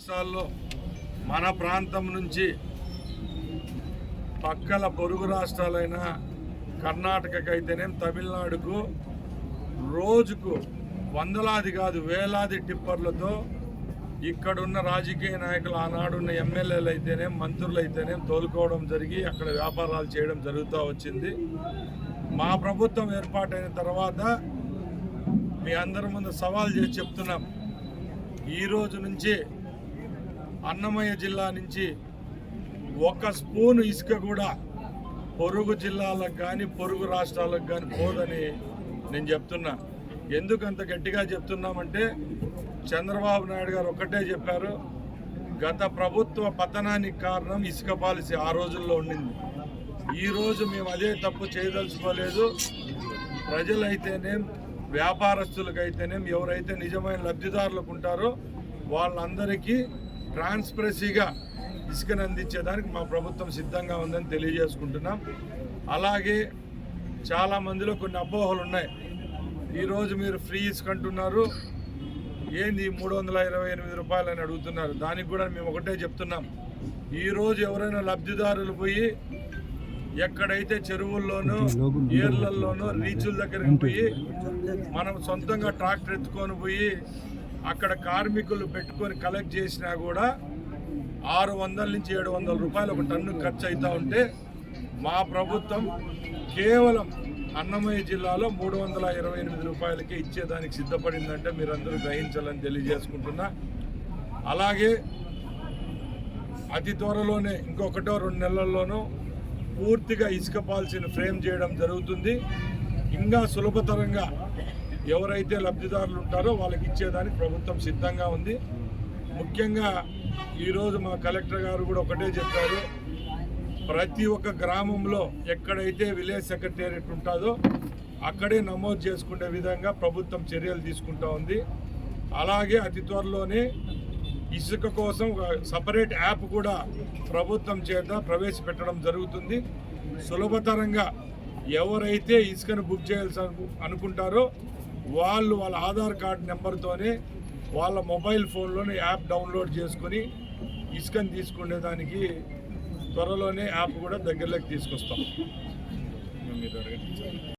రాష్ట్రాల్లో మన ప్రాంతం నుంచి పక్కల పొరుగు రాష్ట్రాలైన కర్ణాటకకు అయితేనేం తమిళనాడుకు రోజుకు వందలాది కాదు వేలాది టిప్పర్లతో ఇక్కడున్న రాజకీయ నాయకులు ఆనాడున్న ఎమ్మెల్యేలు అయితేనేం మంత్రులు అయితేనేం తోలుకోవడం జరిగి అక్కడ వ్యాపారాలు చేయడం జరుగుతూ వచ్చింది. మా ప్రభుత్వం ఏర్పాటైన తర్వాత మీ అందరి ముందు సవాల్ చేసి చెప్తున్నాం. ఈ రోజు నుంచి అన్నమయ్య జిల్లా నుంచి ఒక స్పూన్ ఇసుక కూడా పొరుగు జిల్లాలకు కానీ పొరుగు రాష్ట్రాలకు కానీ పోదని నేను చెప్తున్నా. ఎందుకు అంత గట్టిగా చెప్తున్నామంటే చంద్రబాబు నాయుడు గారు ఒక్కటే చెప్పారు గత ప్రభుత్వ పతనానికి కారణం ఇసుక పాలసీ ఆ రోజుల్లో ఉండింది. ఈరోజు మేము అదే తప్పు చేయదలుచుకోలేదు. ప్రజలైతేనేం వ్యాపారస్తులకైతేనేం ఎవరైతే నిజమైన లబ్ధిదారులకు ఉంటారో వాళ్ళందరికీ ట్రాన్స్పరసీగా ఇసుకను అందించేదానికి మా ప్రభుత్వం సిద్ధంగా ఉందని తెలియజేసుకుంటున్నాం. అలాగే చాలా మందిలో కొన్ని అపోహలు ఉన్నాయి. ఈరోజు మీరు ఫ్రీ ఇసుక అంటున్నారు. ఏంది మూడు వందల ఇరవై ఎనిమిది రూపాయలు అని అడుగుతున్నారు? దానికి కూడా మేము ఒకటే చెప్తున్నాం. ఈరోజు ఎవరైనా లబ్ధిదారులు పోయి ఎక్కడైతే చెరువుల్లోనూ ఏర్లల్లోనూ రీచుల దగ్గరికి పోయి మనం సొంతంగా ట్రాక్టర్ ఎత్తుకొని పోయి అక్కడ కార్మికులు పెట్టుకొని కలెక్ట్ చేసినా కూడా ఆరు వందల నుంచి ఏడు వందల రూపాయలు ఒక టన్ను ఖర్చు అవుతూ ఉంటే మా ప్రభుత్వం కేవలం అన్నమయ్య జిల్లాలో మూడు వందల ఇరవై ఎనిమిది రూపాయలకే ఇచ్చేదానికి సిద్ధపడిందంటే మీరందరూ గ్రహించాలని తెలియజేసుకుంటున్నా. అలాగే అతి త్వరలోనే ఇంకొకటో రెండు నెలల్లోనూ పూర్తిగా ఇసుక పాలసీని ఫ్రేమ్ చేయడం జరుగుతుంది. ఇంకా సులభతరంగా ఎవరైతే లబ్ధిదారులు ఉంటారో వాళ్ళకి ఇచ్చేదానికి ప్రభుత్వం సిద్ధంగా ఉంది. ముఖ్యంగా ఈరోజు మా కలెక్టర్ గారు కూడా ఒకటే చెప్పారు. ప్రతి ఒక్క గ్రామంలో ఎక్కడైతే విలేజ్ సెక్రటేరియట్ ఉంటుందో అక్కడే నమోదు చేసుకునే విధంగా ప్రభుత్వం చర్యలు తీసుకుంటా ఉంది. అలాగే అతి త్వరలోనే ఇసుక కోసం ఒక సపరేట్ యాప్ కూడా ప్రభుత్వం చేత ప్రవేశపెట్టడం జరుగుతుంది. సులభతరంగా ఎవరైతే ఇసుకను బుక్ చేయాల్సి అను- అనుకుంటారో వాళ్ళు వాళ్ళ ఆధార్ కార్డ్ నెంబర్తోనే వాళ్ళ మొబైల్ ఫోన్లోనే యాప్ డౌన్లోడ్ చేసుకొని ఇసుకను తీసుకునేదానికి త్వరలోనే యాప్ కూడా దగ్గరలోకి తీసుకొస్తాం. మీరు